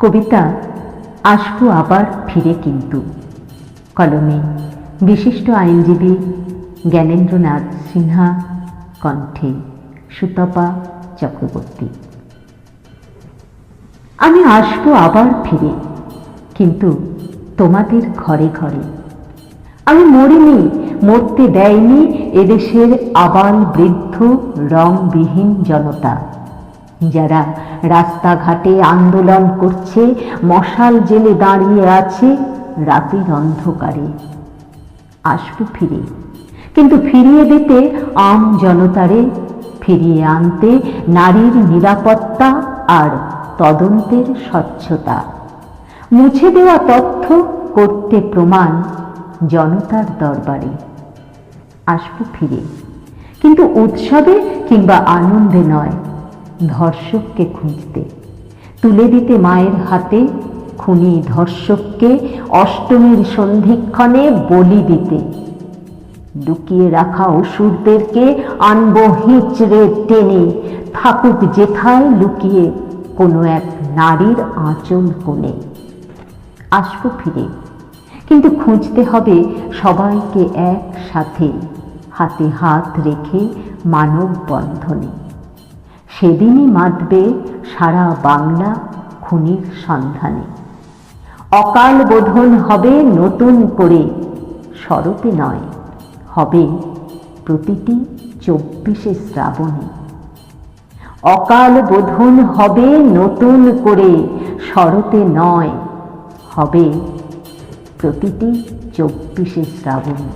কবিতা আসব আবার ফিরে কিন্তু। কলমে বিশিষ্ট আইনজীবী জ্ঞানেন্দ্রনাথ সিনহা, কণ্ঠে সুতপা চক্রবর্তী। আমি আসব আবার ফিরে, কিন্তু তোমাদের ঘরে ঘরে। আমি মরিনি, মরতে দেয়নি এদেশের আবাল বৃদ্ধ রংবিহীন জনতা। যারা রাস্তাঘাটে আন্দোলন করছে, মশাল জেলে দাঁড়িয়ে আছে, রাতের অন্ধকারে আসব ফিরে। কিন্তু ফিরিয়ে দিতে আম জনতারে ফিরিয়ে আনতে নারীর নিরাপত্তা আর তদন্তের স্বচ্ছতা। মুছে দেওয়া তথ্য, করতে প্রমাণ জনতার দরবারে। আসব ফিরে। কিন্তু উৎসবে কিংবা আনন্দে নয় ধর্ষককে খুঁজতে। তুলে দিতে মায়ের হাতে, খুনি ধর্ষককে অষ্টমীর সন্ধিক্ষণে বলি দিতে। লুকিয়ে রাখা অসুরদেরকে আনব হিঁচড়ে টেনে। থাকুক যেথায় লুকিয়ে কোনো এক নারীর আঁচল কোণে। আসব ফিরে, কিন্তু খুঁজতে হবে সবাইকে একসাথে। হাতে হাত রেখে মানব বন্ধনে সেদিনই মাতবে সারা বাংলা খুনির সন্ধানে। অকাল বোধন হবে নতুন করে, শরতে নয়, হবে প্রতিটি চব্বিশে শ্রাবণে। অকাল বোধন হবে নতুন করে, শরতে নয়, হবে প্রতিটি চব্বিশে শ্রাবণে।